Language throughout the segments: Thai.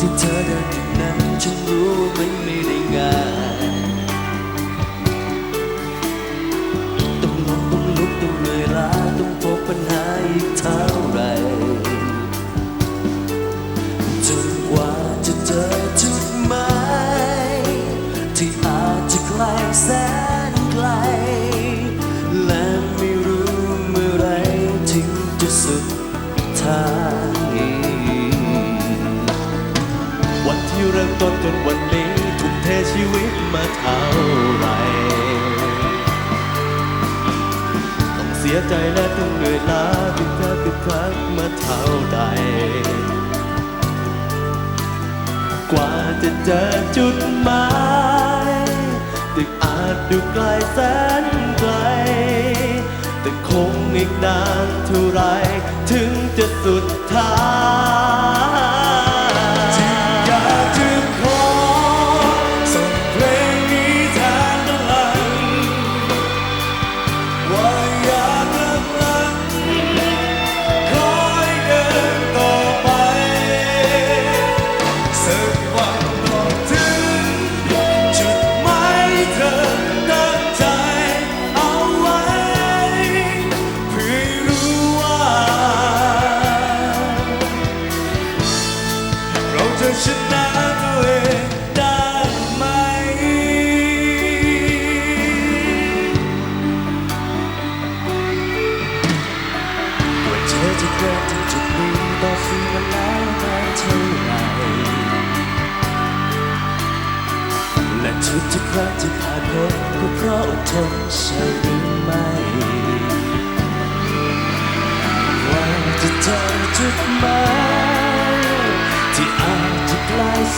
ที่เธอเดินอย่างนั้นฉันรู้ว่ามันไม่ได้ง่ายต้องลงต้องลุกต้องเหนื่อยล้าต้องพบปัญหาอีกเท่าไรจนกว่าจะเจอจุดหมายที่อาจจะไกลแสน เริ่มต้นจนวันนี้ทุ่มเทชีวิตมาเท่าไหร่ต้องเสียใจและต้องเหนื่อยล้าผิดพลาดผิดพลั้งมาเท่าใด กว่าจะเจอจุดหมายตึกอาจดูไกลแสนไกล แต่คงอีกนานเท่าไรถึงจะสุดท้าย เราจะชนะตัวเองได้ไหม ว่าเธอจะเดินถึงจุดนี้ต่อสู้มาแล้วนานเท่าไหร่และทุกทุกครั้งที่ผ่านพ้นก็เพราะอดทนใช่หรือไม่ว่าจะเจอจุดหมาย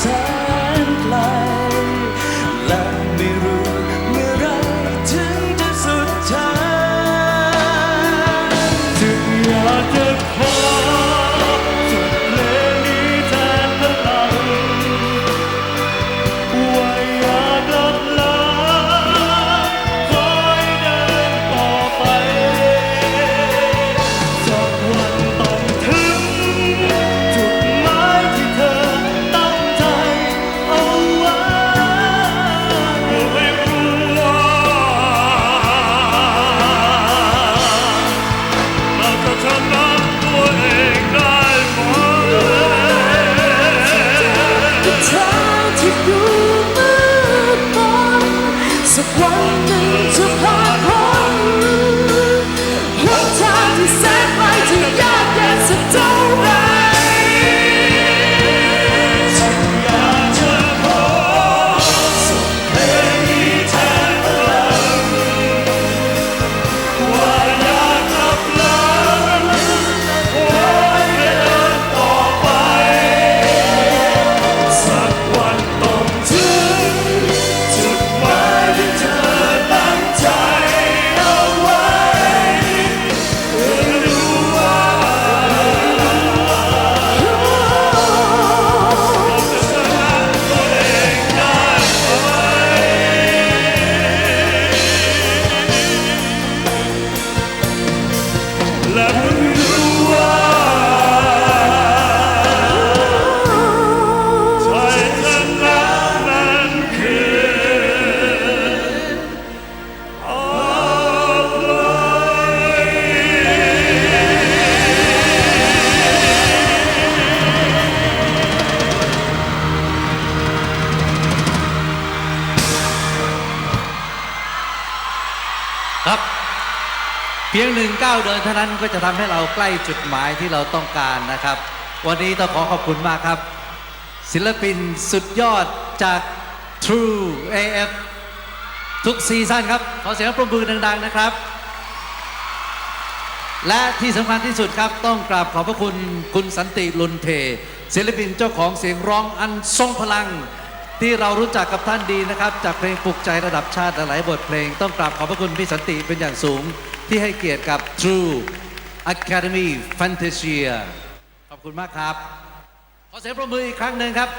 จะ ทางที่ดูมืดมนสักวันหนึ่งจะผ่าน เพียงหนึ่งก้าวเดินเท่านั้นก็จะทำให้เราใกล้จุดหมายที่เราต้องการนะครับ วันนี้ต้องขอขอบคุณมากครับ ศิลปินสุดยอดจาก True AF ทุกซีซั่นครับ ขอเสียงปรบมือดัง ๆ นะครับ และที่สำคัญที่สุดครับ ต้องกราบขอบพระคุณคุณสันติลุนเทศิลปินเจ้าของเสียงร้องอันทรงพลัง ที่เรารู้จักกับท่านดีนะครับ จากเพลงปลุกใจระดับชาติหลายบทเพลง ต้องกราบขอบพระคุณพี่สันติเป็นอย่างสูง ที่ให้เกียรติกับ True Academy Fantasia ขอบคุณมากครับ ขอเสียงปรบมืออีกครั้งหนึ่งครับ